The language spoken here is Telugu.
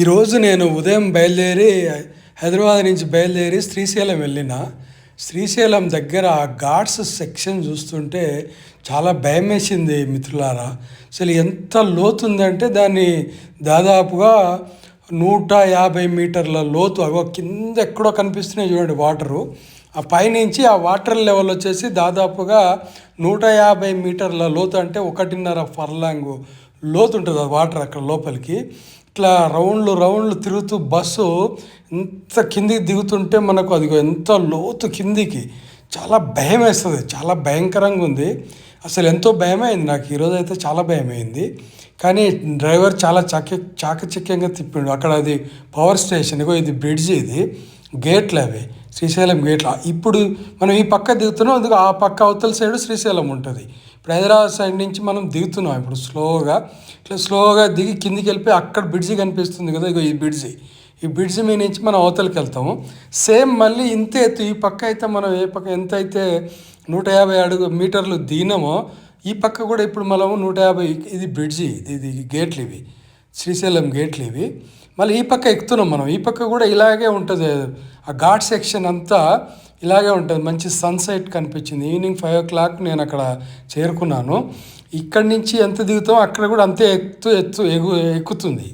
ఈరోజు నేను ఉదయం బయలుదేరి హైదరాబాద్ నుంచి బయలుదేరి శ్రీశైలం వెళ్ళిన శ్రీశైలం దగ్గర ఆ ఘాట్స్ సెక్షన్ చూస్తుంటే చాలా భయం వేసింది మిత్రులారా. అసలు ఎంత లోతు ఉందంటే దాన్ని దాదాపుగా నూట యాభై మీటర్ల లోతు అగో కింద ఎక్కడో కనిపిస్తున్నాయి చూడండి వాటరు. ఆ పైనుంచి ఆ వాటర్ లెవెల్ వచ్చేసి దాదాపుగా నూట యాభై మీటర్ల లోతు అంటే ఒకటిన్నర ఫర్లాంగ్ లోతు ఉంటుంది ఆ వాటర్ అక్కడ లోపలికి. ఇట్లా రౌండ్లు రౌండ్లు తిరుగుతూ బస్సు ఎంత కిందికి దిగుతుంటే మనకు అది ఎంత లోతు కిందికి చాలా భయం వేస్తుంది చాలా భయంకరంగా ఉంది. అసలు ఎంతో భయమైంది నాకు ఈరోజు అయితే చాలా భయమైంది. కానీ డ్రైవర్ చాలా చాక చాకచక్యంగా తిప్పిండు. అక్కడ అది పవర్ స్టేషన్ ఇగో ఇది బ్రిడ్జ్ ఇది. గేట్లు అవి శ్రీశైలం గేట్లు. ఇప్పుడు మనం ఈ పక్క దిగుతున్నాం అందుకు ఆ పక్క అవతల సైడ్ శ్రీశైలం ఉంటుంది. ఇప్పుడు హైదరాబాద్ సైడ్ నుంచి మనం దిగుతున్నాం ఇప్పుడు స్లోగా. ఇట్లా స్లోగా దిగి కిందికి వెళ్ళిపోయి అక్కడ బ్రిడ్జి కనిపిస్తుంది కదా ఇగో ఈ బ్రిడ్జి. ఈ బ్రిడ్జ్ మీ నుంచి మనం అవతలకి వెళ్తాము. సేమ్ మళ్ళీ ఇంత ఎత్తు. ఈ పక్క అయితే మనం ఏ పక్క ఎంత అయితే నూట యాభై అడుగు మీటర్లు దిగినామో ఈ పక్క కూడా ఇప్పుడు మనము నూట యాభై ఇది బ్రిడ్జి ఇది ఇది గేట్లు ఇవి. శ్రీశైలం గేట్లు ఇవి. మళ్ళీ ఈ పక్క ఎక్కుతున్నాం మనం. ఈ పక్క కూడా ఇలాగే ఉంటుంది. ఆ ఘాట్ సెక్షన్ అంతా ఇలాగే ఉంటుంది. మంచి సన్సెట్ కనిపించింది. ఈవినింగ్ ఫైవ్ ఓ క్లాక్ నేను అక్కడ చేరుకున్నాను. ఇక్కడి నుంచి ఎంత దిగుతామో అక్కడ కూడా అంతే ఎత్తు ఎత్తు ఎగు ఎక్కుతుంది.